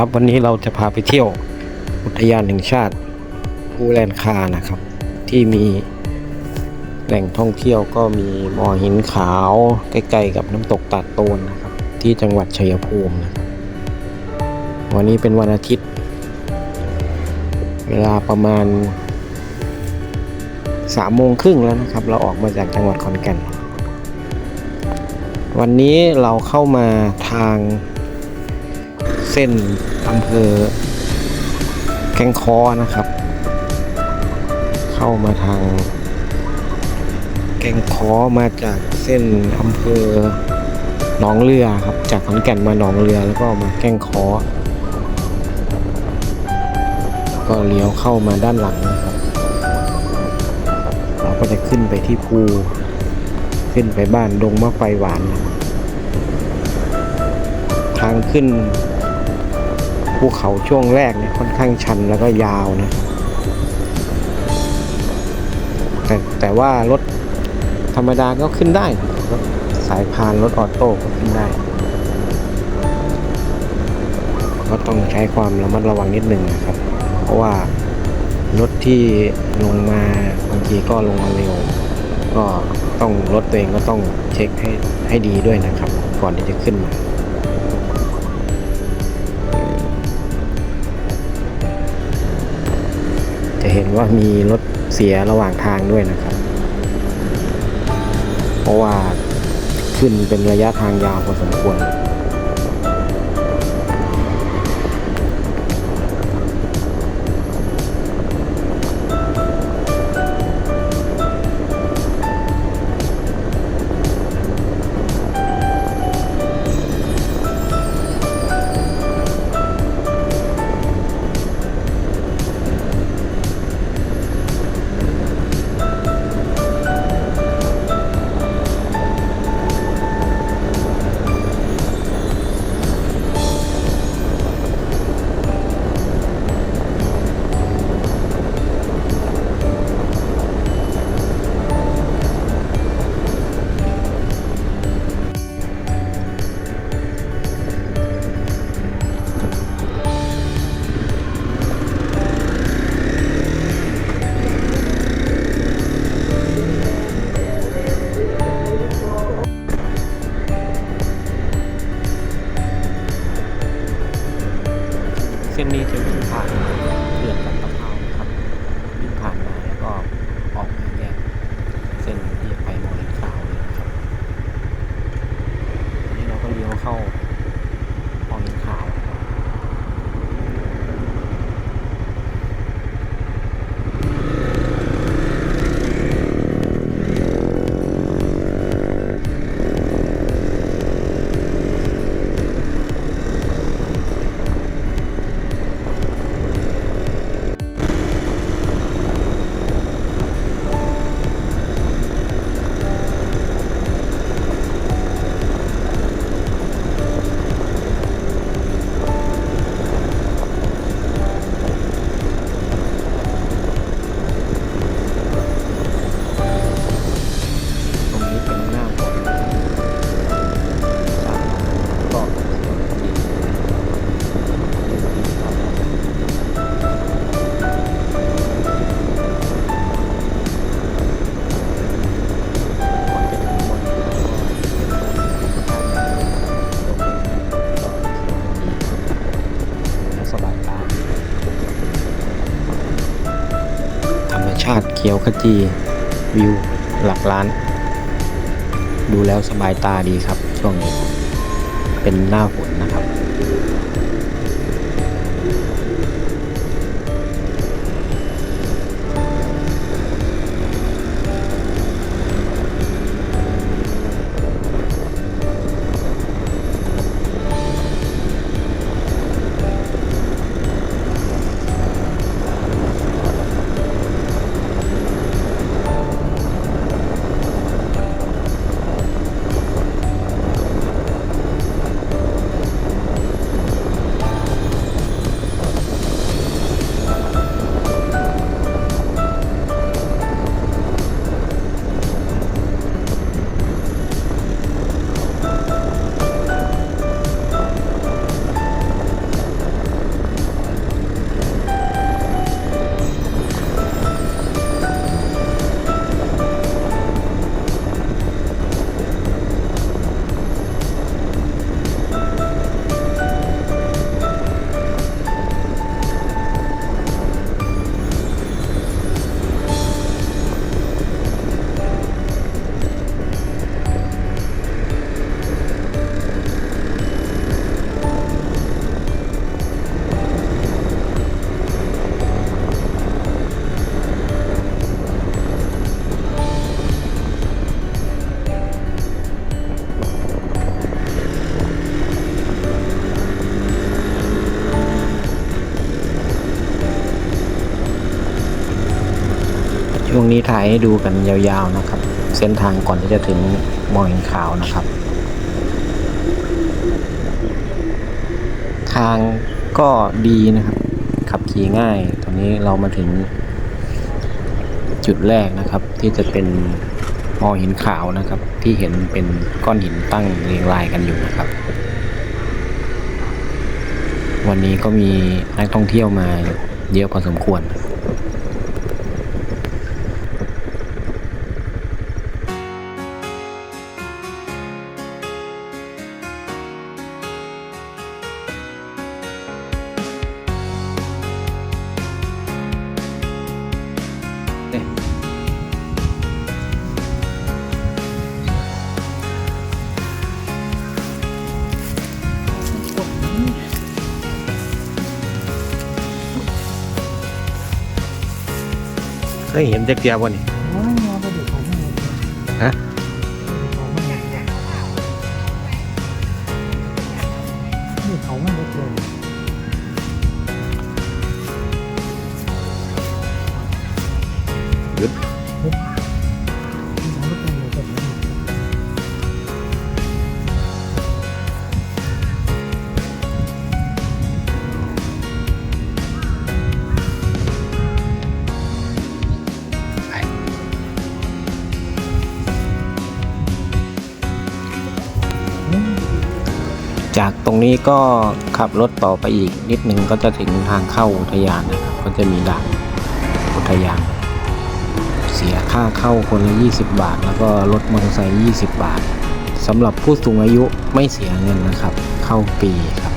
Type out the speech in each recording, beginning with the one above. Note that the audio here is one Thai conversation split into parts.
ครับ วันนี้เราจะพาไปเที่ยวอุทยานแห่งชาติภูแลนคานะครับ ที่มีแหล่งท่องเที่ยวก็มีมอหินขาวใกล้ๆกับน้ำตกตาดโตนนะครับ ที่จังหวัดชัยภูมินะครับวันนี้เป็นวันอาทิตย์ เวลาประมาณสามโมงครึ่งแล้วนะครับ เราออกมาจากจังหวัดขอนแก่น วันนี้เราเข้ามาทาง เส้นอำเภอแกงคอนะครับ เข้ามาทาง แกงคอมาจากเส้นอำเภอหนองเรือครับ จากขอนแก่นมาหนองเรือแล้วก็มาแกงคอแล้วก็เลี้ยวเข้ามาด้านหลังนะครับ เราก็จะขึ้นไปที่ภูขึ้นไปบ้านดงมะไฟหวาน ทางขึ้น ภูเขาช่วงแรกเนี่ยค่อนข้างชันแล้วก็ยาวนะแต่แต่ว่ารถธรรมดาก็ขึ้นได้รถสายพานรถออโต้ก็ขึ้นได้ ก็ต้องใช้ความระมัดระวังนิดหนึ่งนะครับ เพราะว่ารถที่ลงมาบางทีก็ลงมาเร็ว ก็ต้องรถตัวเองก็ต้องเช็คให้ให้ดีด้วยนะครับ ก่อนที่จะขึ้นมา จะเห็นว่ามีรถเสียระหว่างทางด้วยนะครับ เพราะว่าขึ้นเป็นระยะทางยาวพอสมควราติเขียวขจี วิวหลักล้าน ดูแล้วสบายตาดีครับช่วงนี้ เป็นหน้าฝนนะครับ นี้ถ่ายให้ดูกันยาวๆนะครับ เส้นทางก่อนที่จะถึงมอหินขาวนะครับ ทางก็ดีนะครับ ขับขี่ง่าย ตอนนี้เรามาถึงจุดแรกนะครับ ที่จะเป็นมอหินขาวนะครับ ที่เห็นเป็นก้อนหินตั้งเรียงรายกันอยู่นะครับ วันนี้ก็มีนักท่องเที่ยวมาเยอะพอสมควร ยเห็นจักเดียววันนี้ฮะ จากตรงนี้ก็ขับรถต่อไปอีกนิดนึงก็จะถึงทางเข้าอุทยานนะครับ ก็จะมีด่านอุทยาน เสียค่าเข้าคนละ 20 บาท แล้วก็รถมอเตอร์ไซค์20 บาทสำหรับผู้สูงอายุไม่เสียเงินนะครับ เข้าปีครับ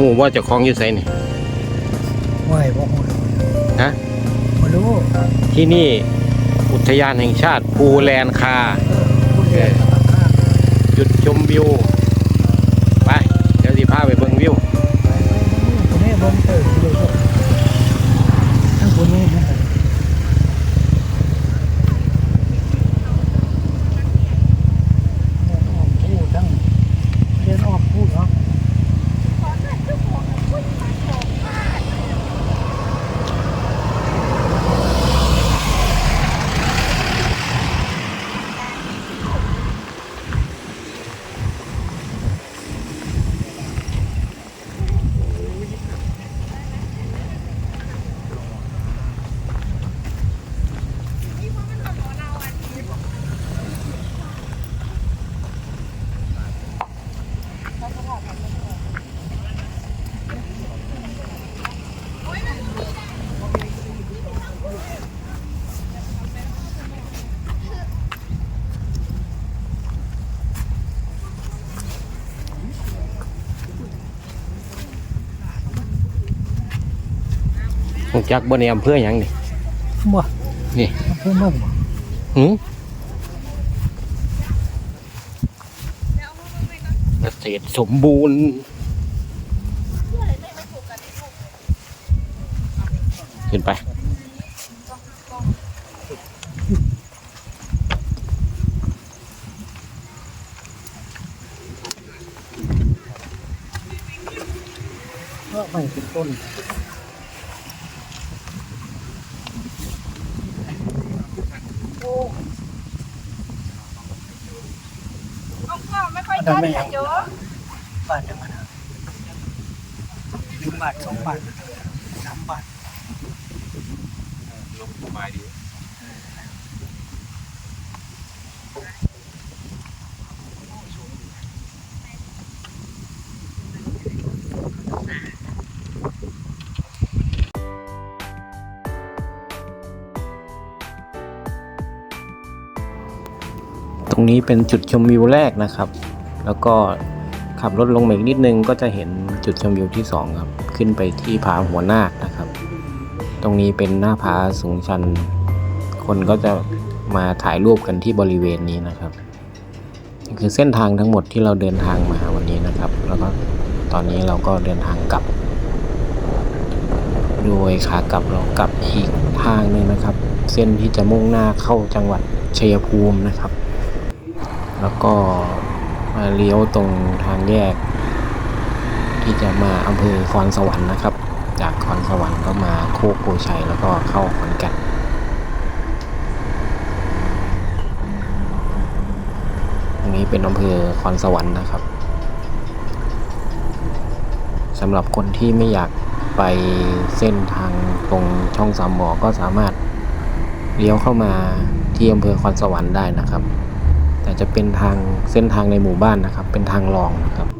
หูว่าเจะคล้าของอยู่ไสนี่ไหวบ่ไหวฮะบ่รู้ที่นี่อุทยานแห่งชาติภูแลนคาพูดเองครับข้างจุดชมวิว ไป เดี๋ยวสิพาไปเบิ่งวิว ไปไปคนนี้เบิ่งเติมเลยครับทั้งคนนี้นะครับเดินออกพูดทั้งเดินออกพูดเนาะ หูจักบนในอำเภอหยังนี่บ่นี่อำเภอเมืองบ่หืมเกษตรสมบูรณ์ขึ้นไปก็ไม่เป็นต้น ไม่ค่อยได้แต่เยอะบาทจังมันนะหนึ่งบาทสองบาทสามบาทต รงนี้เป็นจุดชมวิวแรกนะครับ แล้วก็ขับรถลงมาอีกนิดนึงก็จะเห็นจุดชมวิวที่สองครับ ขึ้นไปที่ผาหัวนาคนะครับ ตรงนี้เป็นหน้าผาสูงชัน คนก็จะมาถ่ายรูปกันที่บริเวณนี้นะครับคือเส้นทางทั้งหมดที่เราเดินทางมาวันนี้นะครับ แล้วก็ตอนนี้เราก็เดินทางกลับ โดยขากลับเรากลับอีกทางหนึงนะครับ เส้นที่จะมุ่งหน้าเข้าจังหวัดชัยภูมินะครับ แล้วก็มาเลี้ยวตรงทางแยก ที่จะมาอำเภอคอนสวรรค์นะครับ จากคอนสวรรค์ก็มาโคกโพชัยแล้วก็เข้าขอนแก่นตรงนี้เป็นอำเภอคอนสวรรค์นะครับสำหรับคนที่ไม่อยากไปเส้นทางตรงช่องสามหมอก็สามารถเลี้ยวเข้ามาที่อำเภอคอนสวรรค์ได้นะครับ แต่จะเป็นทางเส้นทางในหมู่บ้านนะครับ เป็นทางรองนะครับ